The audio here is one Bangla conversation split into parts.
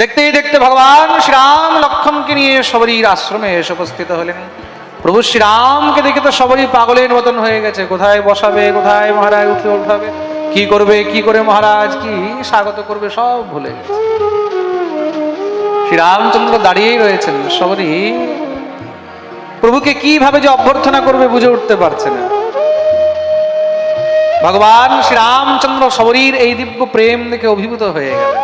দেখতেই দেখতে ভগবান শ্রীরাম লক্ষণকে নিয়ে সবরীর আশ্রমে এসে উপস্থিত হলেন। প্রভু শ্রীরামকে দেখে তো সবারই পাগলের মতন হয়ে গেছে। কোথায় বসাবে, কোথায় মহারাজ উঠে উঠাবে? কি করবে, কি করে মহারাজ? কি স্বাগত করবে? সব ভুলে গেছে। শ্রীরামচন্দ্র দাঁড়িয়েই রয়েছেন। সবরই প্রভুকে কীভাবে যে অভ্যর্থনা করবে বুঝে উঠতে পারছে না। ভগবান শ্রীরামচন্দ্র সবরীর এই দিব্য প্রেম দেখে অভিভূত হয়ে গেলেন।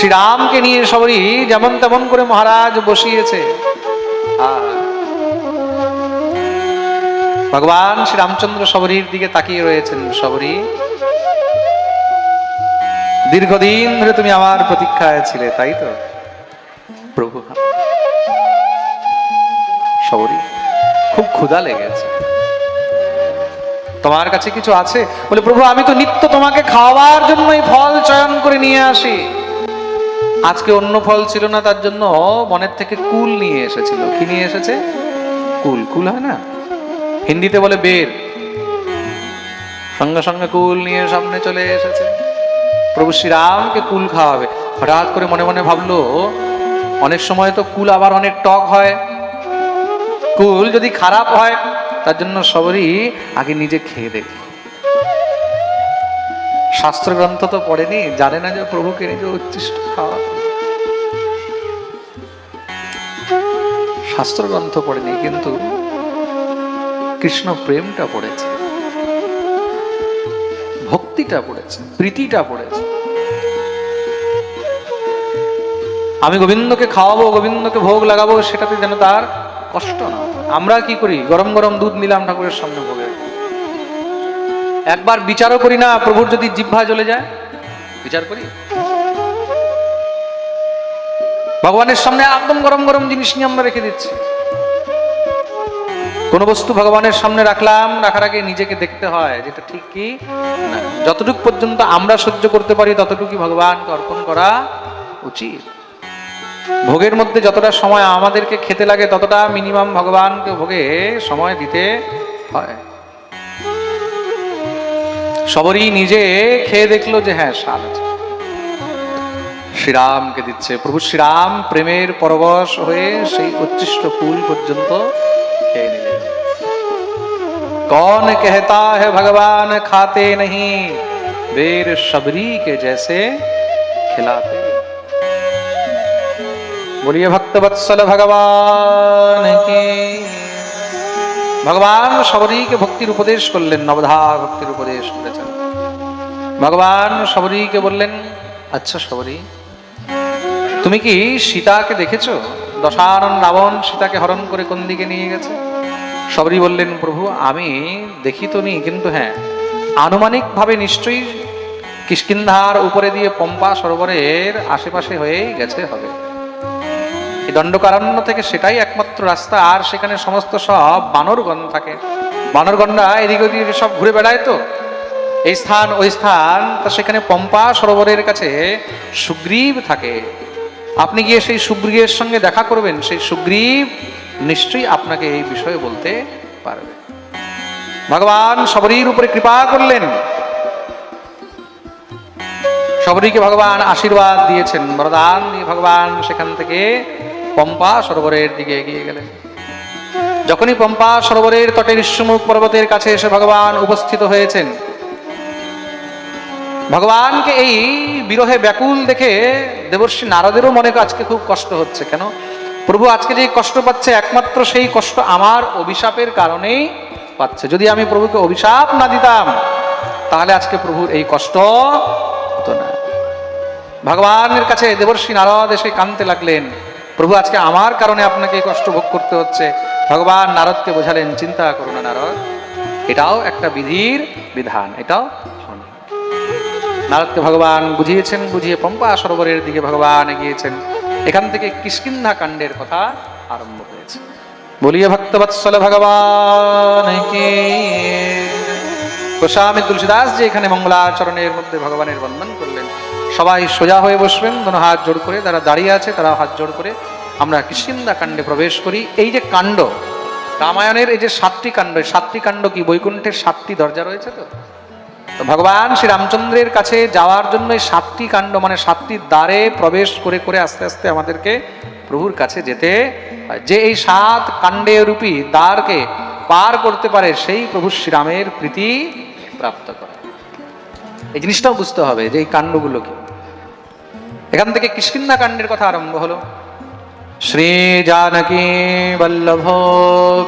শ্রীরামকে নিয়ে সবরই যেমন তেমন করে মহারাজ বসিয়েছে। ভগবান শ্রীরামচন্দ্র সবরীর দিকে তাকিয়ে রয়েছেন সবরী দীর্ঘদিন ধরে তুমি আমার প্রতীক্ষায় ছিলে, তাই তো? প্রভু সবরী খুব ক্ষুধা লেগেছে। তোমার কাছে কিছু আছে? বলে, প্রভু, আমি তো নিত্য তোমাকে খাওয়াবার জন্যই ফল চয়ন করে নিয়ে আসি। আজকে অন্য ফল ছিল না, তার জন্য মনের থেকে কুল নিয়ে এসেছিল। কি নিয়ে এসেছে? কুল। কুল হয় না? হিন্দিতে বলে বের। সঙ্গে সঙ্গে কুল নিয়ে সামনে চলে এসেছে। প্রভু শ্রীরামকে কুল খাওয়াবে। হঠাৎ করে মনে মনে ভাবলো, অনেক সময় তো কুল আবার অনেক টক হয়। কুল যদি খারাপ হয়, তার জন্য সবরই আগে নিজে খেয়ে দেখি। শাস্ত্রগ্রন্থ তো পড়েনি, জানে না যে প্রভুকে নিজে উচ্ছিষ্ট খাওয়া। শাস্ত্রগ্রন্থ পড়েনি, কিন্তু কৃষ্ণ প্রেমটা পড়েছে, ভক্তিটা পড়েছে, প্রীতিটা পড়েছে। আমি গোবিন্দকে খাওয়াবো, গোবিন্দকে ভোগ লাগাবো, সেটাতে যেন তার কষ্ট না আমরা কি করি? গরম গরম দুধ নিলাম ঠাকুরের সামনে ভোগে একবার বিচারও করি না, প্রভুর যদি জিহ্বা জ্বলে যায়। বিচার করি? ভগবানের সামনে একদম গরম গরম জিনিস নিয়ে আমরা রেখে দিচ্ছি। কোন বস্তু ভগবানের সামনে রাখলাম, রাখার আগে নিজেকে দেখতে হয় যেটা ঠিক কি? যতটুকু পর্যন্ত আমরা সহ্য করতে পারি, ততটুকুই ভগবানকে অর্পণ করা উচিত। ভোগের মধ্যে যতটা সময় আমাদেরকে খেতে লাগে, ততটা মিনিমাম ভগবানকে ভোগে সময় দিতে হয়। সবরই নিজে খেয়ে দেখলো যে হ্যাঁ স্বাদ আছে শ্রীরামকে দিচ্ছে প্রভু শ্রীরাম প্রেমের পরবশ হয়ে সেই উচ্ছিষ্ট ফুল পর্যন্ত খেয়ে নিলেন कौन कहता है भगवान खाते नहीं बेर शबरी के जैसे खिलाते बोलिए भक्त वत्सल भगवान की ভগবান সবরীকে ভক্তির উপদেশ করলেন নবধা ভক্তির উপদেশ করেছেন। ভগবান সবরীকে বললেন আচ্ছা সবরী, তুমি কি সীতাকে দেখেছ? দশানন রাবণ সীতাকে হরণ করে কোন দিকে নিয়ে গেছে? সবরই বললেন, প্রভু, আমি দেখি তো নি, কিন্তু হ্যাঁ আনুমানিকভাবে নিশ্চয়ই কিষ্কিন্ধার উপরে দিয়ে পম্পা সরোবরের আশেপাশে হয়েই গেছে হবে। এই দণ্ডকারণ্য থেকে সেটাই একমাত্র রাস্তা, আর সেখানে সমস্ত সব বানরগণ থাকে। বানরগণরা এদিক ওদিক সব ঘুরে বেড়ায় তো। এই স্থান, ওই স্থান, তা সেখানে পম্পা সরোবরের কাছে সুগ্রীব থাকে। আপনি গিয়ে সেই সুগ্রীবের সঙ্গে দেখা করবেন, সেই সুগ্রীব নিশ্চয়ই আপনাকে এই বিষয়ে বলতে পারবে। ভগবান সবরীর উপরে কৃপা করলেন। সবরীকে ভগবান আশীর্বাদ দিয়েছেন, বরদান দিয়ে ভগবান সেখান থেকে পম্পা সরোবরের দিকে এগিয়ে গেলেন। যখনই পম্পা সরোবরের তটে ঋষ্যমুখ পর্বতের কাছে এসে ভগবান উপস্থিত হয়েছেন, ভগবানকে এই বিরহে ব্যাকুল দেখে দেবর্ষী নারদেরও মনে আজকে খুব কষ্ট হচ্ছে। কেন? প্রভু আজকে যে কষ্ট পাচ্ছে একমাত্র সেই কষ্ট আমার অভিশাপের কারণেই পাচ্ছে। যদি আমি প্রভুকে অভিশাপ না দিতাম, তাহলে আজকে প্রভুর এই কষ্ট হতো না। ভগবানের কাছে দেবর্ষী নারদ এসে কানতে লাগলেন। প্রভু, আজকে আমার কারণে আপনাকে কষ্ট ভোগ করতে হচ্ছে। ভগবান নারদকে বোঝালেন, চিন্তা করো না নারদ, এটাও একটা বিধির বিধান, এটাও নারদকে ভগবান বুঝিয়েছেন, বুঝিয়ে পম্পা সরোবরের দিকে ভগবান এগিয়েছেন। এখান থেকে কিষ্কিন্ধা কাণ্ডের কথা আরম্ভ হয়েছে। বলিয়ে, ভক্তবৎসল ভগবান গোস্বামী তুলসীদাস যে এখানে মঙ্গলাচরণের মধ্যে ভগবানের বন্ধন করলেন সবাই সোজা হয়ে বসবেন দোনো হাত জোড় করে যারা দাঁড়িয়ে আছে তারা হাত জোড় করে আমরা কিষ্কিন্ধা কাণ্ডে প্রবেশ করি। এই যে কাণ্ড, রামায়ণের এই যে সাতটি কাণ্ড সাতটি কাণ্ড কি বৈকুণ্ঠের সাতটি দরজা রয়েছে তো? তো ভগবান শ্রী রামচন্দ্রের কাছে যাওয়ার জন্য এই সাতটি কাণ্ড মানে সাতটি দ্বারে প্রবেশ করে করে আস্তে আস্তে আমাদেরকে প্রভুর কাছে যেতে যে এই সাত কাণ্ডে রূপী দ্বারকে পার করতে পারে, সেই প্রভু শ্রীরামের প্রীতি প্রাপ্ত করে। এই জিনিসটাও বুঝতে হবে যে এই কাণ্ডগুলো কি। এখান থেকে কিষ্কিন্দা কাণ্ডের কথা আরম্ভ হলো। শ্রী জানকী বল্লভ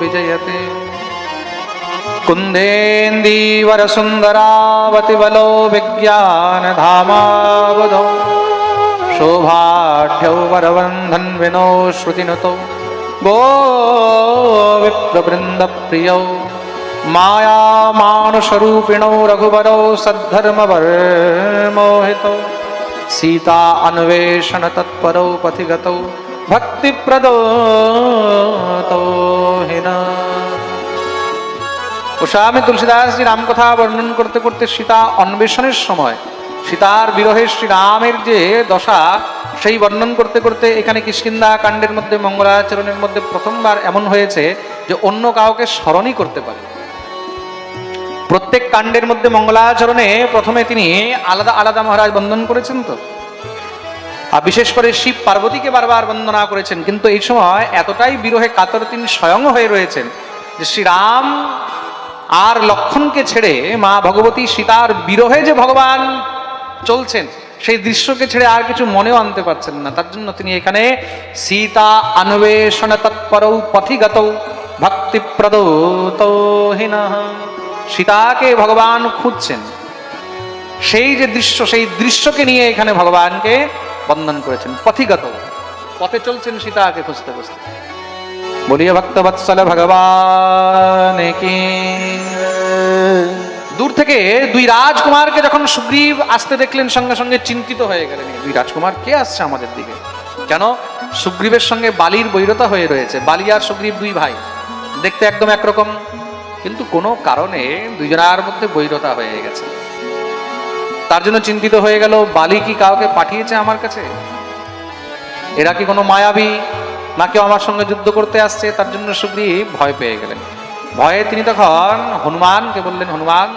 বিজয়তে। কুন্দেন্দীবর সুন্দরাবতি বলো বিজ্ঞান ধামাবধৌ। শোভাঢ্যৌ বরবন্ধন বিনো শ্রুতিনুতৌ। গো বিপ্রবৃন্দ প্রিয়ৌ মায়া মানসরূপিণौ রঘুবরौ সদ্ধর্মবর্মোহিতौ। सीता अन्वेषण तत्परौ पथिगतौ भक्तिप्रदो हिना ও স্বামী তুলসীদাসজি রামকথা বর্ণন করতে করতে সীতা অন্বেষণের সময় সীতার বিরহে শ্রীরামের যে দশা সেই বর্ণন করতে করতে এখানে কিষ্কিন্দা কাণ্ডের মধ্যে মঙ্গলাচরণের মধ্যে প্রথমবার এমন হয়েছে যে অন্য কাউকে স্মরণই করতে পারে প্রত্যেক কাণ্ডের মধ্যে মঙ্গলাচরণে প্রথমে তিনি আলাদা আলাদা মহারাজ বন্দন করেছেন তো। আর বিশেষ করে শিব পার্বতীকে বারবার বন্দনা করেছেন। কিন্তু এই সময় এতটাই বিরহে কাতর তিনি স্বয়ং হয়ে রয়েছেন যে শ্রীরাম আর লক্ষণকে ছেড়ে মা ভগবতী সীতার বিরহে যে ভগবান চলছেন, সেই দৃশ্যকে ছেড়ে আর কিছু মনেও আনতে পারছেন না। তার জন্য তিনি এখানে সীতা অন্বেষণ তৎপরৌ পথিগত ভক্তিপ্রদ সীতাকে ভগবান খুঁজছেন। সেই যে দৃশ্য, সেই দৃশ্যকে নিয়ে এখানে ভগবানকে বন্দন করেছেন, পথিগত। পথে চলছেন সীতাকে খুঁজতে খুঁজতে। বলিয়ে ভক্তবৎসল ভগবান দূর থেকে দুই রাজকুমারকে যখন সুগ্রীব আসতে দেখলেন, সঙ্গে সঙ্গে চিন্তিত হয়ে গেলেন। দুই রাজকুমার কে আসছে আমাদের দিকে? কেন সুগ্রীবের সঙ্গে বালির বৈরতা হয়ে রয়েছে। বালি আর সুগ্রীব দুই ভাই। দেখতে একদম একরকম কিন্তু কোনো কারণে দুজনার মধ্যে বৈরতা হয়ে গেছে। তার জন্য চিন্তিত হয়ে গেল, বালি কি কাউকে পাঠিয়েছে আমার কাছে? এরা কি কোনো মায়াবী না কেউ আমার সঙ্গে যুদ্ধ করতে আসছে? তার জন্য সুগ্রীব ভয় পেয়ে গেলেন। ভয়ে তিনি তখন হনুমানকে বললেন, হনুমান,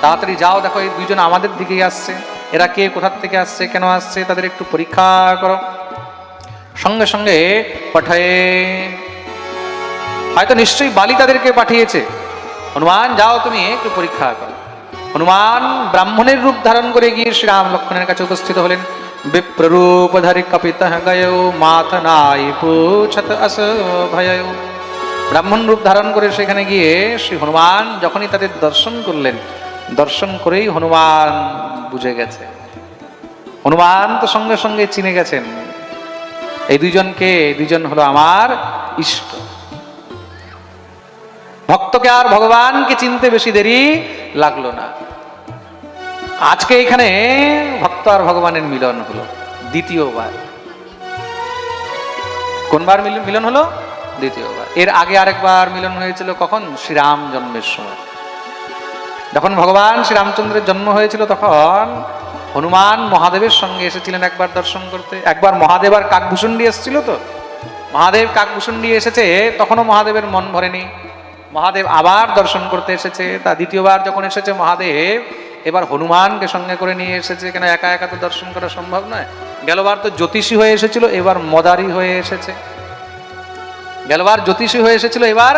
তাড়াতাড়ি যাও, দেখো এই দুইজন আমাদের দিকেই আসছে। এরা কে, কোথার থেকে আসছে, কেন আসছে, তাদের একটু পরীক্ষা করো। সঙ্গে সঙ্গে পাঠায় হয়তো নিশ্চয়ই বালি তাদেরকে পাঠিয়েছে। হনুমান, যাও তুমি, একটু পরীক্ষা করো। হনুমান ব্রাহ্মণের রূপ ধারণ করে গিয়ে শ্রীরাম লক্ষণের কাছে উপস্থিত হলেন। বিপ্ররূপ ধরি কপিত গয়, মাথ নাই পুছত অস ভয়। ব্রাহ্মণ রূপ ধারণ করে সেখানে গিয়ে শ্রী হনুমান যখনই তাদের দর্শন করলেন, দর্শন করেই হনুমান বুঝে গেছে। হনুমান তো সঙ্গে সঙ্গে চিনে গেছেন, এই দুইজনকে এই দুইজন হলো আমার ইষ্ট। ভক্তকে আর ভগবানকে চিনতে বেশি দেরি লাগল না। আজকে এখানে ভক্ত আর ভগবানের মিলন হলো, দ্বিতীয়বার। কোনবার মিলন মিলন হলো? দ্বিতীয়বার। এর আগে আরেকবার মিলন হয়েছিল কখন? শ্রীরাম জন্মের সময়। যখন ভগবান শ্রীরামচন্দ্রের জন্ম হয়েছিল তখন হনুমান মহাদেবের সঙ্গে এসেছিলেন একবার দর্শন করতে। একবার মহাদেব আর কাকভূষণ্ডী এসেছিল তো? মহাদেব কাকভূষণ্ডী এসেছে, তখনও মহাদেবের মন ভরেনি। মহাদেব আবার দর্শন করতে এসেছে। তা দ্বিতীয়বার যখন এসেছে মহাদেব, এবার হনুমানকে সঙ্গে করে নিয়ে এসেছে। কেন একা একা তো দর্শন করা সম্ভব নয়? গেলবার তো জ্যোতিষী হয়ে এসেছিল, এবার মদারি হয়ে এসেছে। গেলবার জ্যোতিষী হয়ে এসেছিল, এবার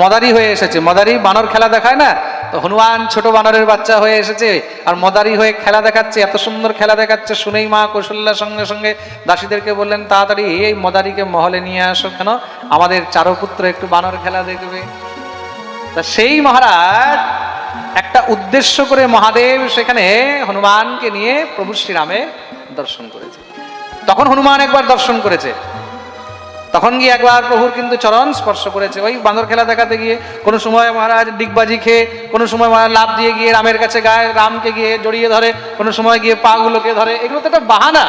মদারি হয়ে এসেছে। মদারি বানর খেলা দেখায় না? তো হনুমান ছোট বানরের বাচ্চা হয়ে এসেছে আর মদারি হয়ে খেলা দেখাচ্ছে, এত সুন্দর খেলা দেখাচ্ছে। শুনেই মা কৌশল্যার সঙ্গে সঙ্গে দাসীদেরকে বললেন, তাড়াতাড়ি এই মদারিকে মহলে নিয়ে আসো কেন? আমাদের চারপুত্র একটু বানর খেলা দেখবে। তা সেই মহারাজ একটা উদ্দেশ্য করে মহাদেব সেখানে হনুমানকে নিয়ে প্রভু শ্রীরামের দর্শন করেছে। তখন হনুমান একবার দর্শন করেছে। তখন গিয়ে একবার প্রভুর কিন্তু চরণ স্পর্শ করেছে। ওই বাঁদর খেলা দেখাতে গিয়ে কোনো সময় মহারাজ ডিগবাজি খেয়ে, কোনো সময় মহারাজ লাভ দিয়ে গিয়ে রামের কাছে গায়ে, রামকে গিয়ে জড়িয়ে ধরে, কোনো সময় গিয়ে পাগুলোকে ধরে। এগুলো তো একটা বাহানা।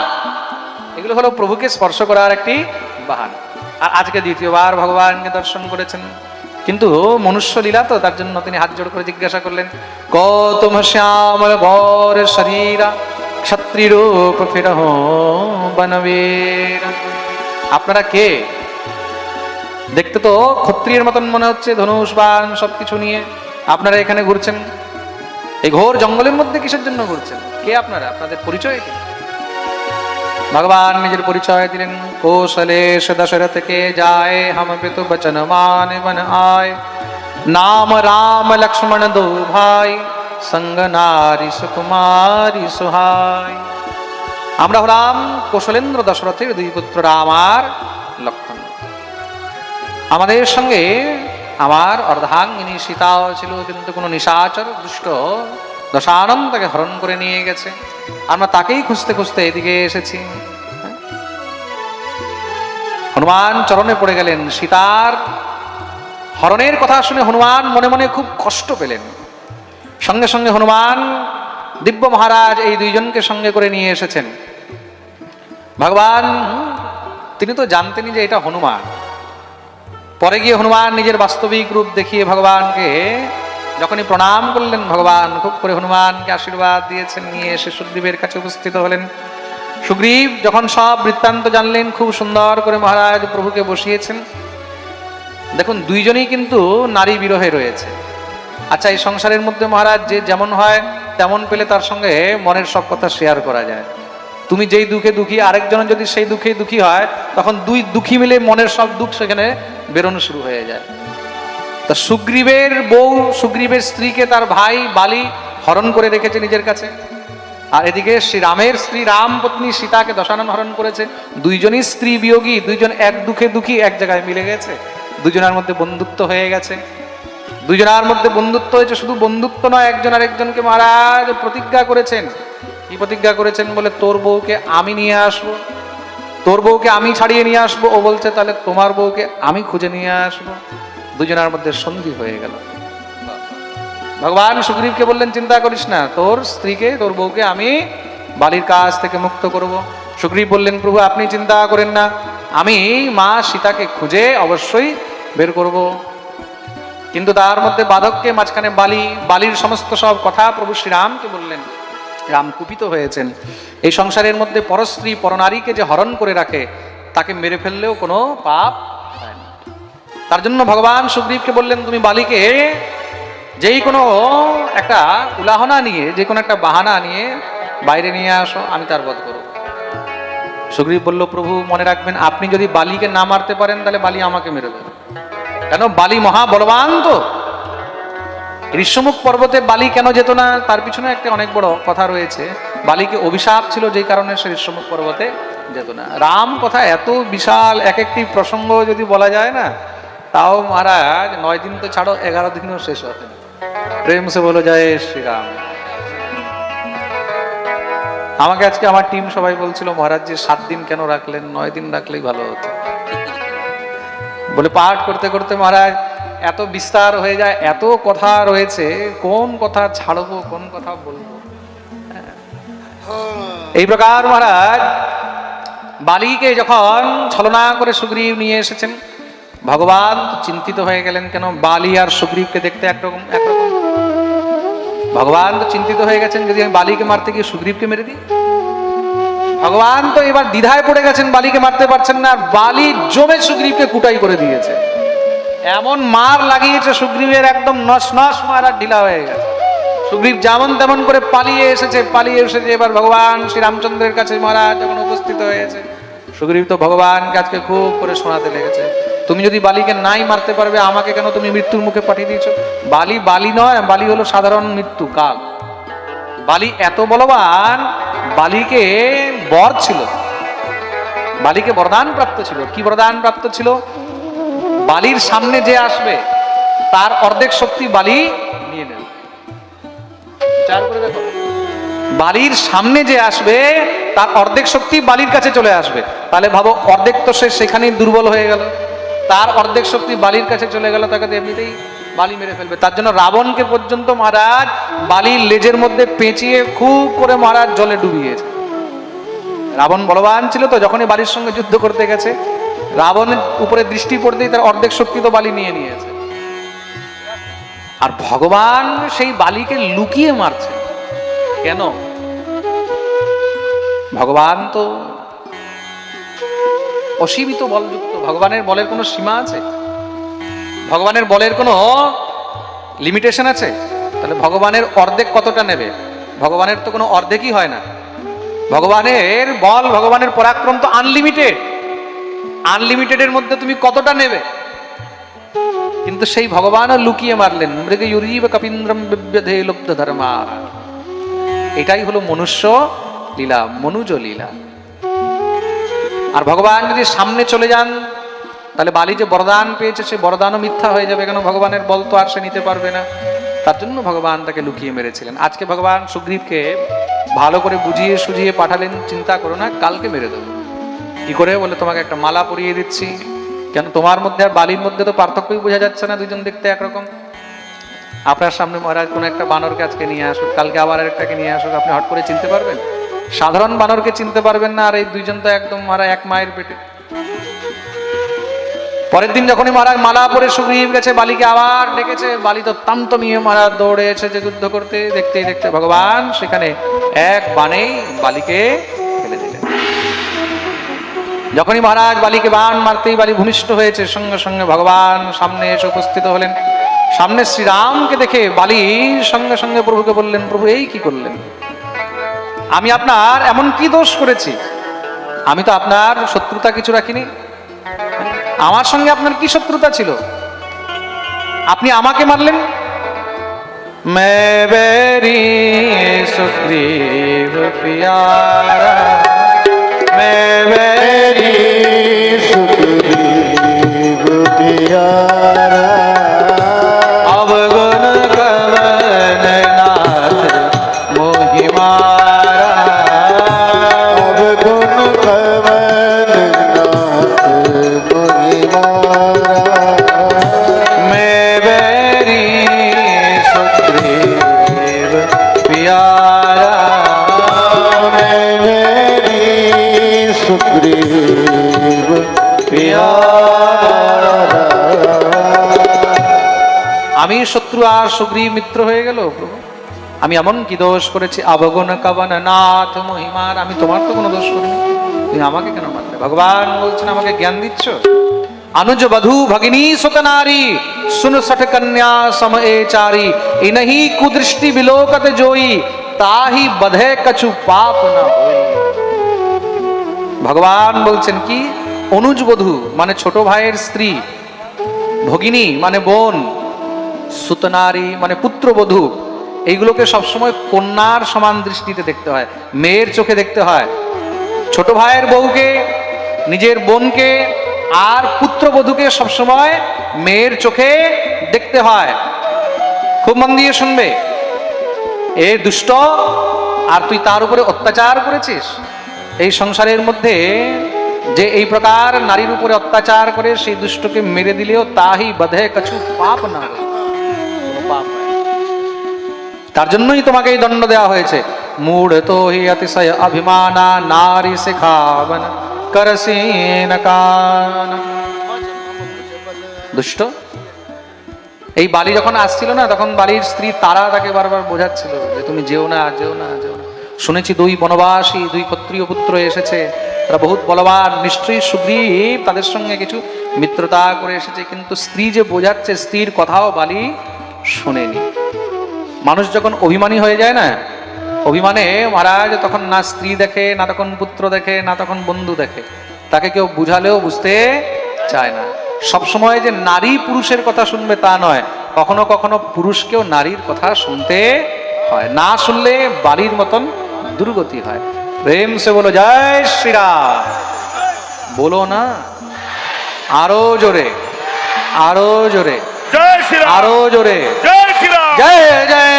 এগুলো হলো প্রভুকে স্পর্শ করার একটি বাহানা। আর আজকে দ্বিতীয়বার ভগবানকে দর্শন করেছেন। কিন্তু মনুষ্য লীলা তো, তার জন্য তিনি হাত জোড় করে জিজ্ঞাসা করলেন কতম শ্যাম বর শরীরা ক্ষত্রিরূপ ফির বনবীর। আপনারা কে? দেখতে তো ক্ষত্রিয়ের মতন মনে হচ্ছে, ধনুষ বান সবকিছু নিয়ে। আপনারা এখানে ঘুরছেন? এই ঘোর জঙ্গলের মধ্যে কিসের জন্য ঘুরছেন? কে আপনারা? আপনাদের পরিচয় কি? ভগবান নিজের পরিচয় দিলেন। কৌশলেশ দশরথ কে যায়, হম পিতু বচন মান মন আয়। নাম রাম লক্ষ্মণ দো ভাই, সঙ্গ নারী সুকুমারী সুহাই। আমরা হলাম কৌশলেন্দ্র দশরথের দুই পুত্র রাম আর লক্ষণ আমাদের সঙ্গে আমার অর্ধাঙ্গিনী সীতাও ছিল, কিন্তু কোনো নিশাচর দুষ্ট দশানন তাকে হরণ করে নিয়ে গেছে। আমরা তাকেই খুঁজতে খুঁজতে এদিকে এসেছি? হনুমান চরণে পড়ে গেলেন, সীতার হরণের কথা শুনে হনুমান মনে মনে খুব কষ্ট পেলেন। সঙ্গে সঙ্গে হনুমান, দিব্য মহারাজ এই দুইজনকে সঙ্গে করে নিয়ে এসেছেন। ভগবান, তিনি তো জানতেনই যে এটা হনুমান। পরে গিয়ে হনুমান নিজের বাস্তবিক রূপ দেখিয়ে ভগবানকে যখনই প্রণাম করলেন, ভগবান খুব করে হনুমানকে আশীর্বাদ দিয়েছেন, নিয়ে এসে সুগ্রীবের কাছে উপস্থিত হলেন। সুগ্রীব যখন সব বৃত্তান্ত জানলেন, খুব সুন্দর করে মহারাজ প্রভুকে বসিয়েছেন। দেখুন, দুইজনেই কিন্তু নারী বিরহে রয়েছে। আচ্ছা এই সংসারের মধ্যে মহারাজ যে যেমন হয়, তেমন পেলে তার সঙ্গে মনের সব কথা শেয়ার করা যায়। তুমি যেই দুঃখে দুঃখী আরেকজন যদি সেই দুঃখে দুঃখী হয়, তখন দুই দুঃখী মিলে মনের সব দুঃখ সেখানে বেরোনো শুরু হয়ে যায়। তা সুগ্রীবের বউ, সুগ্রীবের স্ত্রীকে তার ভাই বালি হরণ করে রেখেছে নিজের কাছে। আর এদিকে শ্রী রামের স্ত্রী রাম পত্নী সীতাকে দশানন হরণ করেছে। দুইজনই স্ত্রী বিয়োগী, দুইজন এক দুঃখে দুঃখী এক জায়গায় মিলে গেছে। দুজনের মধ্যে বন্ধুত্ব হয়ে গেছে। দুজনের মধ্যে বন্ধুত্ব হয়েছে শুধু বন্ধুত্ব নয়, একজন আরেকজনকে মহারাজ প্রতিজ্ঞা করেছেন। কি প্রতিজ্ঞা করেছেন বলে, তোর বউকে আমি নিয়ে আসব। তোর বউকে আমি ছাড়িয়ে নিয়ে আসব। ও বলছে, তাহলে তোমার বউকে আমি খুঁজে নিয়ে আসব। দুজনের মধ্যে সন্ধি হয়ে গেল। ভগবান সুগ্রীবকে বললেন, চিন্তা করিস না, তোর স্ত্রীকে, তোর বউকে আমি বালির কাজ থেকে মুক্ত করব। সুগ্রীব বললেন, প্রভু, আপনি চিন্তা করেন না, আমি মা সীতাকে খুঁজে অবশ্যই বের করব। কিন্তু তার মধ্যে বাধককে মাঝখানে বালি, বালির সমস্ত সব কথা প্রভু শ্রীরামকে বললেন। রাম কুপিত হয়েছেন। এই সংসারের মধ্যে পরস্ত্রী, পরনারীকে যে হরণ করে রাখে, তাকে মেরে ফেললেও কোনো পাপ তার জন্য ভগবান সুগ্রীবকে বললেন, তুমি বালিকে যেই কোনো একটা উলাহনা নিয়ে, যে কোনো একটা বাহানা নিয়ে বাইরে নিয়ে আসো, আমি তার বধ করব। সুগ্রীব বলল, প্রভু, মনে রাখবেন, আপনি যদি বালিকে না মারতে পারেন, তাহলে বালি আমাকে মেরে দেবে। কেন? বালি মহা বলবান তো। ঋষ্যমুখ পর্বতে বালি কেন যেত না, তার পিছনে একটা অনেক বড় কথা রয়েছে। বালিকে অভিশাপ ছিল, যেই কারণে সে ঋষ্যমুখ পর্বতে যেত না। রাম কথা এত বিশাল, এক একটি প্রসঙ্গ যদি বলা যায় না তাও মহারাজ, নয় দিন তো ছাড়ো, এগারো দিনও শেষ না। প্রেম সে বলো যায় শ্রীরাম আমাকে আজকে আমার টিম সবাই বলছিল, মহারাজ যে সাত দিন কেন রাখলেন, নয় দিন রাখলেই ভালো হতো বলে, পাঠ করতে করতে মহারাজ, এত বিস্তার হয়ে যায়, এত কথা রয়েছে, কোন কথা ছাড়বো, কোন কথা বলব। এই প্রকার মহারাজ, বালিকে যখন ছলনা করে সুগ্রীব নিয়ে এসেছেন ভগবান চিন্তিত হয়ে গেলেন কেন? বালি আর সুগ্রীবকে দেখতে একরকম একরকম। ভগবান তো চিন্তিত হয়ে গেছেন, যদি আমি বালিকে মারতে গিয়ে সুগ্রীবকে মেরে দিই। ভগবান তো এবার দ্বিধায় পড়ে গেছেন, বালিকে মারতে পারছেন না বালি জমে সুগ্রীবকে কুটাই করে দিয়েছে। এমন মার লাগিয়েছে সুগ্রীবের, একদম নস নস মার আর ঢিলা হয়ে গেছে। সুগ্রীব যেমন তেমন করে পালিয়ে এসেছে পালিয়ে এসেছে, এবার ভগবান শ্রীরামচন্দ্রের কাছে মহারাজ যখন উপস্থিত হয়েছে, সুগ্রীব তো ভগবানকে আজকে খুব করে শোনাতে লেগেছে। তুমি যদি বালিকে নাই মারতে পারবে, আমাকে কেন তুমি মৃত্যুর মুখে পাঠিয়ে দিয়েছ? বালি বালি নয়, বালি হলো সাধারণ মৃত্যু কাল বালি এত বলবান, বালিকে বর ছিল। বালিকে বরদান প্রাপ্ত ছিল। কি বরদান প্রাপ্ত ছিল? বালির সামনে যে আসবে, তার অর্ধেক শক্তি বালি নিয়ে নেবে। বালির সামনে যে আসবে, তার অর্ধেক শক্তি বালির কাছে চলে আসবে। তাহলে ভাবো, অর্ধেক তো সে সেখানেই দুর্বল হয়ে গেল। তার অর্ধেক শক্তি বালির কাছে চলে গেল, তাকে এমনিতেই বালি মেরে ফেলবে। তার জন্য রাবণকে পর্যন্ত মহারাজ বালির লেজের মধ্যে পেঁচিয়ে খুব করে মহারাজ জলে ডুবিয়েছে রাবণ বলবান ছিল তো, যখনই বালির সঙ্গে যুদ্ধ করতে গেছে রাবণের উপরে দৃষ্টি পড়তেই তার অর্ধেক শক্তি তো বালি নিয়ে নিয়েছে। আর ভগবান সেই বালিকে লুকিয়ে মারছে। কেন? ভগবান তো অসীমিত বলযুক্ত ভগবানের বলের কোনো সীমা আছে? ভগবানের বলের কোনো লিমিটেশন আছে? তাহলে ভগবানের অর্ধেক কতটা নেবে? ভগবানের তো কোনো অর্ধেকই হয় না। ভগবানের বল, ভগবানের পরাক্রম তো আনলিমিটেড আনলিমিটেডের মধ্যে তুমি কতটা নেবে? কিন্তু সেই ভগবানও লুকিয়ে মারলেন, মৃগ ইউরীব কপীন্দ্রম বিব্যধে লুপ্ত ধর্মা। এটাই হলো মনুষ্য লীলা, মনুজ লীলা। আর ভগবান যদি সামনে চলে যান তাহলে বালি যে বরদান পেয়েছে, সে বরদানও মিথ্যা হয়ে যাবে কেন? ভগবানের বল তো আর সে নিতে পারবে না। তার জন্য ভগবান তাকে লুকিয়ে মেরেছিলেন। আজকে ভগবান সুগ্রীবকে ভালো করে বুঝিয়ে সুঝিয়ে পাঠালেন, চিন্তা করো না, কালকে মেরে দেবো। কি করে? বলে, তোমাকে একটা মালা পরিয়ে দিচ্ছি। কেন তোমার মধ্যে আর বালির মধ্যে তো পার্থক্যই বোঝা যাচ্ছে না দুজন দেখতে একরকম। আপনার সামনে মহারাজ, কোনো একটা বানরকে আজকে নিয়ে আসুক, কালকে আবার আরেকটাকে নিয়ে আসুক, আপনি হট করে চিনতে পারবেন? সাধারণ বানরকে চিনতে পারবেন না, আর এই দুইজন তো একদম মারা এক মায়ের পেটে। পরের দিন যখনই মহারাজ মালা পরে সুগ্রীব গেছে, বালিকে আবার ডেকেছে, বালি তো তান্তমিয়ে মহারাজ দৌড়ে এসেছে যুদ্ধ করতে দেখতেই দেখতে। ভগবান সেখানে এক বানেই বালিকে ফেলে দিলেন। যখনই মহারাজ বালিকে বান মারতেই বালি ভূমিষ্ঠ হয়েছে, সঙ্গে সঙ্গে ভগবান সামনে এসে উপস্থিত হলেন। সামনে শ্রীরামকে দেখে বালি সঙ্গে সঙ্গে প্রভুকে বললেন, প্রভু, এই কি করলেন? আমি আপনার এমন কি দোষ করেছি? আমি তো আপনার শত্রুতা কিছু রাখিনি। আমার সঙ্গে আপনার কি শত্রুতা ছিল? আপনি আমাকে মারলেন? সুগ্রীব পিয়ারা। সুগ্রীব মিত্র হয়ে গেল প্রভু আমি এমন কি দোষ করেছি আবগণ কাবন নাথ মহিমার আমি তোমার তো কোনো দোষ করিনি তুমি আমাকে কেন মারলে ভগবান বলছেন আমাকে জ্ঞান দিচ্ছ अनुज बधु भगिनी सुत नारी सुन सठ कन्या सम ए चारी इनही कुदृष्टि विलोकत जोई ताही बधे कछु पाप न होई ভগবান বলছেন কি অনুজ বধূ মানে ছোট ভাইয়ের স্ত্রী ভগিনী মানে বোন সুতনারী মানে পুত্রবধূ, এইগুলোকে সবসময় কন্যার সমান দৃষ্টিতে দেখতে হয়, মেয়ের চোখে দেখতে হয়। ছোট ভাইয়ের বউকে, নিজের বোনকে আর পুত্রবধূকে সবসময় মেয়ের চোখে দেখতে হয়। খুব মন দিয়ে শুনবে। এ দুষ্ট, আর তুই তার উপরে অত্যাচার করেছিস? এই সংসারের মধ্যে যে এই প্রকার নারীর উপরে অত্যাচার করে সেই দুষ্টকে মেরে দিলেও তাহি বধে কছু পাপ না। পাপ। তার জন্যই তোমাকে এই দণ্ড দেওয়া হয়েছে। মূঢ় তো হি অতিশয় অভিমানা, নারী শিখাবন, করসীন দুষ্ট, এই বালি যখন আসছিল না, তখন বালির স্ত্রী তারা তাকে বারবার বোঝাচ্ছিল যে তুমি যেও না যেও না যেও না। শুনেছি দুই বনবাসী, দুই ক্ষত্রিয় পুত্র এসেছে। তারা বহুত বলবান, নিশ্চয়ই সুগ্রীব তাদের সঙ্গে কিছু মিত্রতা করে এসেছে। কিন্তু স্ত্রী যে বোঝাচ্ছে, স্ত্রীর কথাও বালি শোনেনি। মানুষ যখন অভিমানী হয়ে যায় না, অভিমানে মহারাজ তখন না স্ত্রী দেখে, না তখন পুত্র দেখে, না তখন বন্ধু দেখে। তাকে কেউ বুঝালেও বুঝতে চায় না। সব সময় যে নারী পুরুষের কথা শুনবে তা নয়। কখনো কখনো পুরুষকেও নারীর কথা শুনতে হয়। না শুনলে বাড়ির মতন দুর্গতি হয়। প্রেম সে বলো, জয় শ্রীরাম। বলো না, আরও জোরে আরও জোরে। আরও জোরে। জয় জয় জয়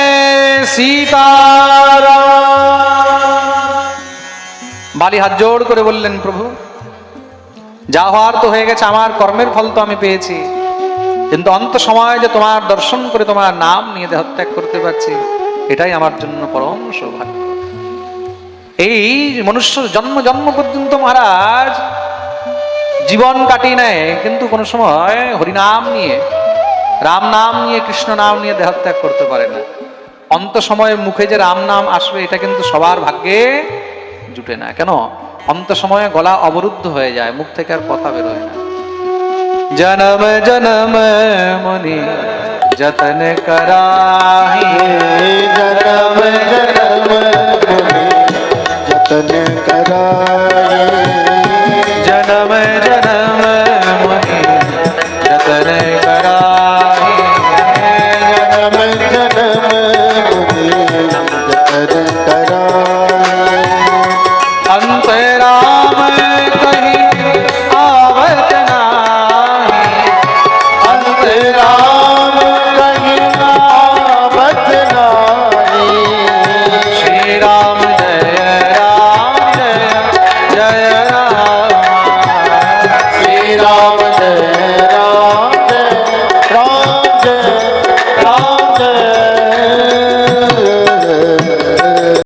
সীতারাম। বালি হাত জোড় করে বললেন প্রভু যা হওয়ার তো হয়ে গেছে আমার কর্মের ফল তো আমি পেয়েছি। কিন্তু অন্ত সময় যে তোমার দর্শন করে তোমার নাম নিয়ে দেহত্যাগ করতে পারছি এটাই আমার জন্য পরম সৌভাগ্য। এই মনুষ্য জন্ম জন্ম পর্যন্ত মহারাজ জীবন কাটিয়ে নেয় কিন্তু কোনো সময় হরিনাম নিয়ে রাম নাম নিয়ে কৃষ্ণ নাম নিয়ে দেহত্যাগ করতে পারে না। অন্ত সময়ে মুখে যে রাম নাম আসবে এটা কিন্তু সবার ভাগ্যে জুটে না। কেন? অন্ত সময়ে গলা অবরুদ্ধ হয়ে যায় মুখ থেকে আর কথা বেরোয় না। জনম জনম মনি যতন করাহি। জনম জনম মনি যতন করাহি।